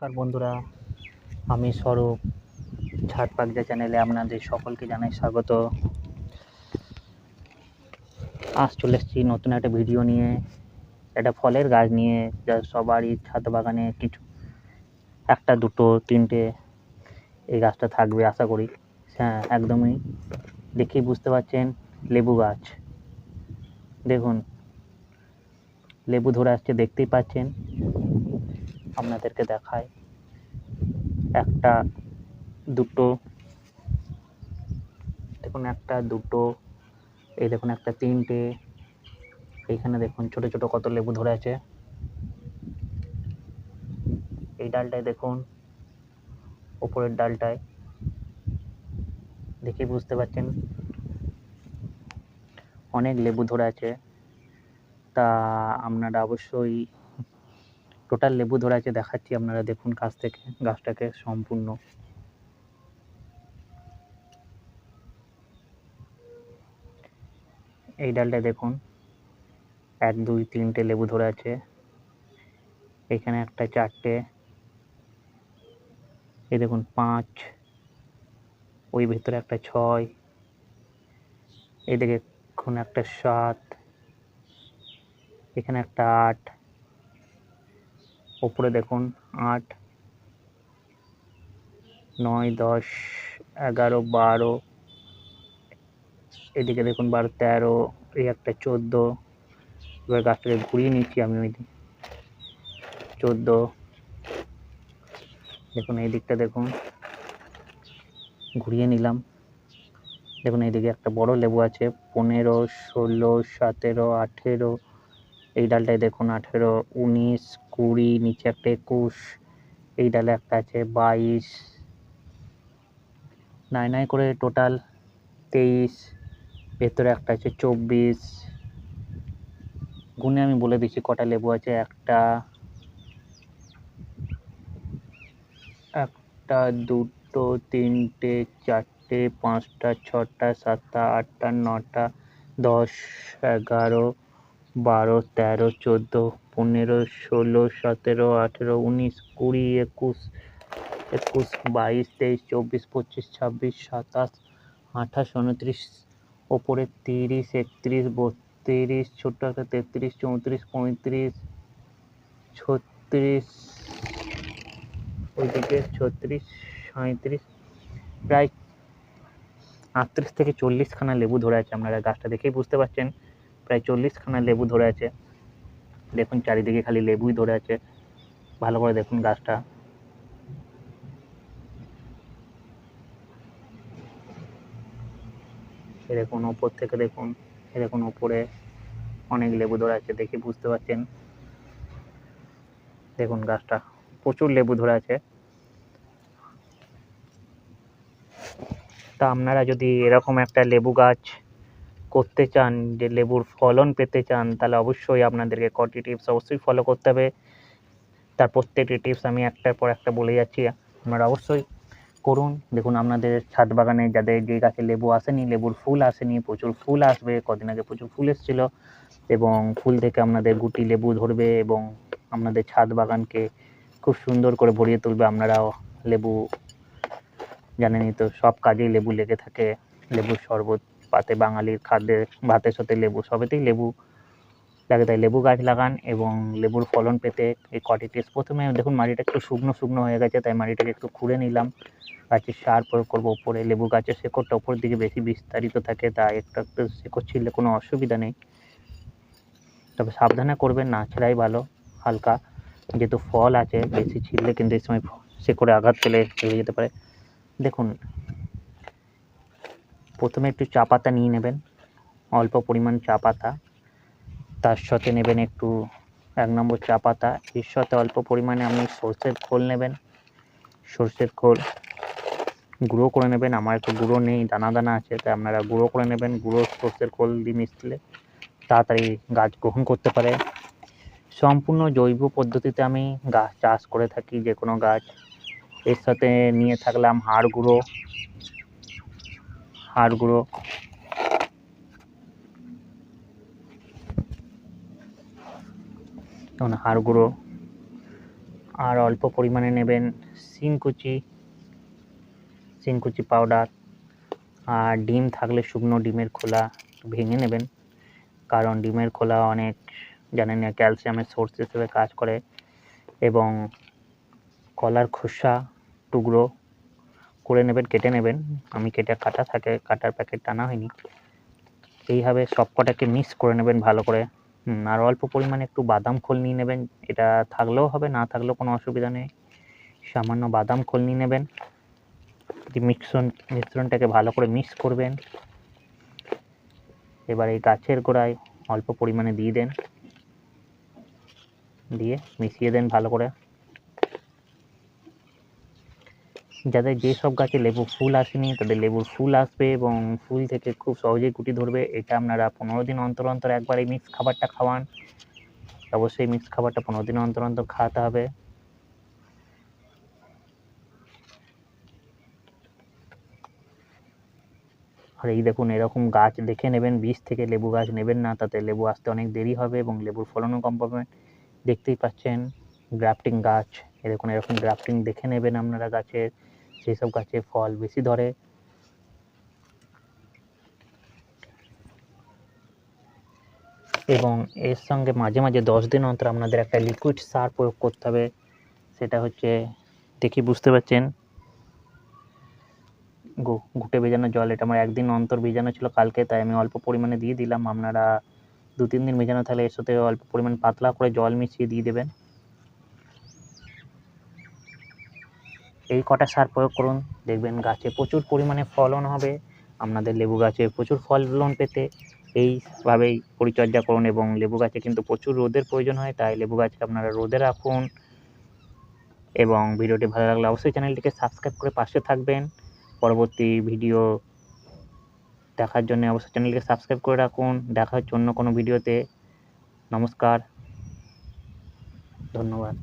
নমস্কার বন্ধুরা, আমি স্বরূপ ছাদ পাগজা চ্যানেলে আপনাদের সকলকে জানাই স্বাগত। আজ চলে এসেছি নতুন একটা ভিডিও নিয়ে, একটা ফলের গাছ নিয়ে, যা সবারই ছাদ বাগানে কিছু, একটা, দুটো, তিনটে এই গাছটা থাকবে আশা করি। হ্যাঁ একদমই। দেখেই বুঝতে পারছেন, লেবু গাছ। দেখুন, লেবু ধরে আসছে, দেখতেই পাচ্ছেন। আপনাদেরকে দেখায়। একটা, দুটো, দেখুন একটা, দুটো, এই দেখুন একটা, তিনটে, এইখানে দেখুন ছোট ছোট কত লেবু ধরে আছে। এই ডালটায় দেখুন, ওপরের ডালটায়, দেখে বুঝতে পারছেন? অনেক লেবু ধরে আছে। তা আপনারা অবশ্যই টোটাল লেবু ধরে আছে দেখাচ্ছি আপনারা, দেখুন কাছ থেকে গাছটাকে সম্পূর্ণ। এই ডালটা দেখুন, এক, দুই, তিনটে লেবু ধরে আছে এখানে একটা চারটে এই দেখুন পাঁচ, ওই ভেতরে একটা ছয়, এদিকে দেখুন একটা সাত, এখানে একটা আট উপরে দেখুন, আট, নয়, দশ, এগারো, বারো, এদিকে দেখুন বারো, তেরো, এই একটা চোদ্দ। এবার গাছটাকে ঘুরিয়ে নিচ্ছি আমি ওই দিক। চোদ্দ। দেখুন এই দিকটা দেখুন, ঘুরিয়ে নিলাম। দেখুন এইদিকে একটা বড় লেবু আছে, পনেরো, ষোলো, সতেরো, আঠেরো এই ডালটায় দেখুন, আঠেরো, উনিশ, কুড়ি, নিচে একটা একুশ, এই ডালে একটা আছে বাইশ, নাই নাই করে টোটাল তেইশ, ভেতরে একটা আছে চব্বিশ, গুনে আমি বলে দিচ্ছি কটা লেবু আছে, একটা একটা, দুটো, তিনটে, চারটে, পাঁচটা, ছটা, সাতটা, আটটা, নটা, দশ, এগারো বারো, তেরো, চোদ্দ, পনেরো, ষোলো, সতেরো, আঠেরো, উনিশ, কুড়ি, একুশ একুশ, বাইশ, তেইশ, চব্বিশ, পঁচিশ, ছাব্বিশ, সাতাশ, আঠাশ, উনত্রিশ, ওপরে তিরিশ, একত্রিশ, বত্রিশ ছোট্ট একটা তেত্রিশ, চৌত্রিশ, পঁয়ত্রিশ, ছত্রিশ, ওইদিকে ছত্রিশ সাঁত্রিশ প্রায় আটত্রিশ থেকে চল্লিশখানা লেবু ধরে আছে আপনারা গাছটা দেখেই বুঝতে পারছেন। প্রায় চল্লিশখানা লেবু ধরে আছে। দেখুন, চারিদিকে খালি লেবুই ধরে আছে। ভালো করে দেখুন গাছটা। এ দেখুন, ওপর থেকে দেখুন, এ দেখুন, ওপরে অনেক লেবু ধরে আছে দেখে বুঝতে পারছেন। দেখুন গাছটা, প্রচুর লেবু ধরে আছে। তা আপনারা যদি এরকম একটা লেবু গাছ করতে চান, যে লেবুর ফলন পেতে চান, তাহলে অবশ্যই আপনাদেরকে কটি টিপস অবশ্যই ফলো করতে হবে। তার প্রত্যেকটি টিপস আমি একটার পর একটা বলে যাচ্ছি, আপনারা অবশ্যই করুন। দেখুন, আপনাদের ছাদ বাগানে যাদের যে গাছে লেবু আসেনি, লেবুর ফুল আসেনি, প্রচুর ফুল আসবে, কদিন আগে প্রচুর ফুল এসেছিল এবং ফুল থেকে আপনাদের গুটি লেবু ধরবে এবং আপনাদের ছাদ বাগানকে খুব সুন্দর করে ভরিয়ে তুলবে। আপনারাও লেবু জানেনই তো, সব কাজেই লেবু লেগে থাকে, লেবুর শরবত। পাতে বাঙালির খাদ্যে, ভাতের সাথে লেবু, সবেতেই লেবু লাগে। তাই লেবু গাছ লাগান এবং লেবুর ফলন পেতে এই কটি টিপস প্রথমে দেখুন মাটিটা একটু শুকনো শুকনো হয়ে গেছে, তাই মাটিটাকে একটু খুঁড়ে নিলাম। গাছের সার প্রয়োগ করব ওপরে লেবু গাছের শেকড়টা ওপরের দিকে বেশি বিস্তারিত থাকে, তাই একটু একটু শেকড় ছিঁড়লে কোনো অসুবিধা নেই। তবে সাবধানে করবেন, না ছেড়াই ভালো, হালকা। যেহেতু ফল আছে, বেশি ছিঁড়লে কিন্তু এই সময় শেকড়ে আঘাত পেলে হয়ে যেতে পারে। দেখুন প্রথমে একটু চা পাতা নিয়ে নেবেন, অল্প পরিমাণ চা পাতা। তার সাথে নেবেন একটু এক নম্বর চা পাতা। এর সাথে অল্প পরিমাণে আপনি সর্ষের খোল নেবেন। সর্ষের খোল গুঁড়ো করে নেবেন। আমার একটু গুঁড়ো নেই, দানা দানা আছে, তাই আপনারা গুঁড়ো করে নেবেন। গুঁড়ো সর্ষের খোল দিয়ে মিশলে তাড়াতাড়ি গাছ গ্রহণ করতে পারে। সম্পূর্ণ জৈব পদ্ধতিতে আমি গাছ চাষ করে থাকি যে কোনো গাছ। এর সাথে নিয়ে থাকলাম হাড় গুঁড়ো। হাড় গুঁড়ো যেমন হাড় আর অল্প পরিমাণে নেবেন শিংকুচি শিংকুচি পাউডার আর ডিম থাকলে শুকনো ডিমের খোলা ভেঙে নেবেন। কারণ ডিমের খোলা অনেক, জানেন না, ক্যালসিয়ামের সোর্স হিসেবে কাজ করে এবং কলার খোসা টুকরো করে নেবেন, কেটে নেবেন। আমি কেটে, কাটা থাকে, কাটার প্যাকেট টানা হয়নি। এইভাবে সব কটাকে মিক্স করে নেবেন ভালো করে। আর অল্প পরিমাণে একটু বাদাম খোল নিয়ে নেবেন। এটা থাকলেও হবে, না থাকলেও কোনো অসুবিধা নেই। সামান্য বাদাম খোল নিয়ে নেবেন। মিশ্রণ, মিশ্রণটাকে ভালো করে মিক্স করবেন। এবার এই গাছের গোড়ায় অল্প পরিমাণে দিয়ে দেন। দিয়ে মিশিয়ে দেন ভালো করে। যাদের যেসব গাছে লেবু ফুল আসেনি, তাদের লেবুর ফুল আসবে এবং ফুল থেকে খুব সহজেই গুটি ধরবে। এটা আপনারা পনেরো দিন অন্তর অন্তর একবার এই মিক্স খাবারটা খাওয়ান। অবশ্যই মিক্স খাবারটা পনেরো দিন অন্তর অন্তর খাওয়াতে হবে। আর এই দেখুন, এরকম গাছ দেখে নেবেন বীজ থেকে লেবু গাছ নেবেন না, তাতে লেবু আসতে অনেক দেরি হবে এবং লেবুর ফলনও কম পাবেন। দেখতেই পাচ্ছেন গ্রাফটিং গাছ। এরকম এরকম গ্রাফটিং দেখে নেবেন আপনারা গাছের। সেই সব গাছে ফল বেশি ধরে। এবং এর সঙ্গে মাঝে মাঝে দশ দিন অন্তর আপনাদের একটা লিকুইড সার প্রয়োগ করতে হবে, সেটা হচ্ছে দেখি বুঝতে পারছেন। ঘুটে ভেজানো জল, এটা আমার একদিন অন্তর ভেজানো ছিল কালকে, তাই আমি অল্প পরিমাণে দিয়ে দিলাম। আপনারা দু, তিন দিন ভেজানো থাকলে এর সাথে অল্প পরিমাণ পাতলা করে জল মিশিয়ে দিয়ে দেবেন। এই কটা সার প্রয়োগ করুন। দেখবেন গাছে প্রচুর পরিমাণে ফলন হবে। আপনাদের লেবু গাছে প্রচুর ফলন পেতে। এইভাবেই পরিচর্যা করুন এবং লেবু গাছে কিন্তু প্রচুর রোদের প্রয়োজন হয়, তাই লেবু গাছকে আপনারা রোদে রাখুন। এবং ভিডিওটি ভালো লাগলে অবশ্যই চ্যানেলটিকে সাবস্ক্রাইব করে পাশে থাকবেন। পরবর্তী ভিডিও দেখার জন্য অবশ্যই চ্যানেলটিকে সাবস্ক্রাইব করে রাখুন। দেখা হচ্ছে অন্য কোনো ভিডিওতে। নমস্কার। ধন্যবাদ।